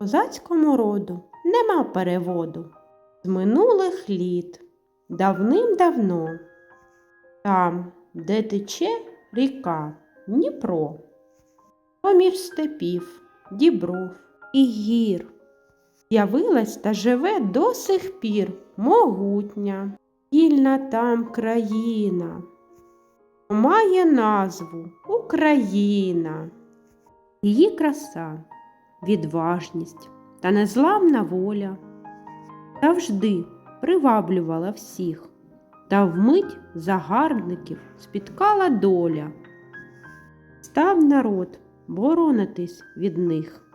Козацькому роду нема переводу. З минулих літ давним-давно, там, де тече ріка Дніпро, поміж степів, дібров і гір, Явилась та живе до сих пір могутня, вільна там країна, має назву Україна. Її краса, відважність та незламна воля завжди приваблювала всіх, та вмить загарбників спіткала доля. Став народ боронитись від них.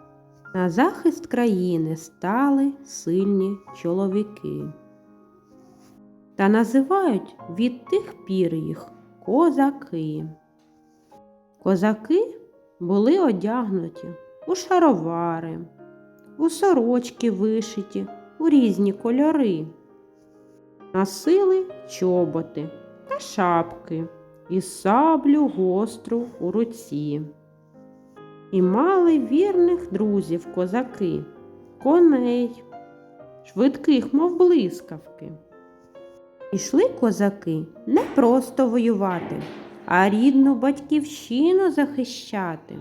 На захист країни стали сильні чоловіки. Та називають від тих пір їх козаки. Козаки були одягнуті у шаровари, у сорочки вишиті у різні кольори, носили чоботи та шапки і саблю гостру у руці. І мали вірних друзів козаки, коней, швидких, мов блискавки. Ішли козаки не просто воювати, а рідну батьківщину захищати.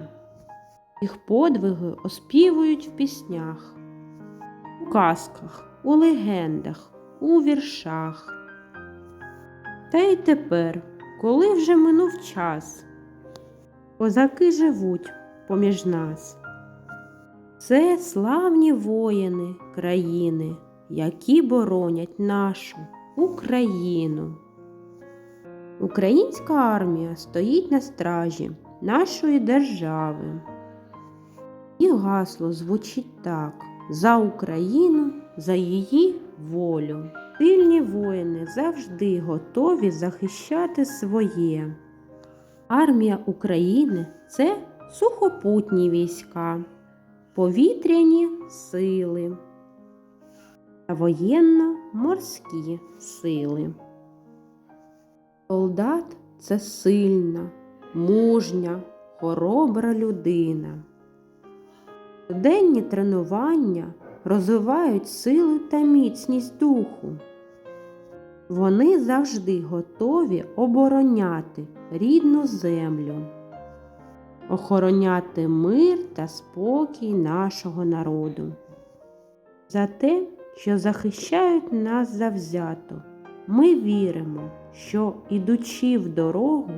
Їх подвиги оспівують в піснях, у казках, у легендах, у віршах. Та й тепер, коли вже минув час, козаки живуть поміж нас. Це славні воїни країни, які боронять нашу Україну. Українська армія стоїть на стражі нашої держави. Гасло звучить так: за Україну, за її волю. Сильні воїни завжди готові захищати своє. Армія України це сухопутні війська, повітряні сили та воєнно-морські сили. Солдат це сильна, мужня, хоробра людина. Денні тренування розвивають силу та міцність духу. Вони завжди готові обороняти рідну землю, охороняти мир та спокій нашого народу. За те, що захищають нас завзято, ми віримо, що, ідучи в дорогу,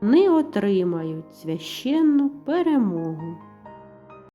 вони отримають священну перемогу.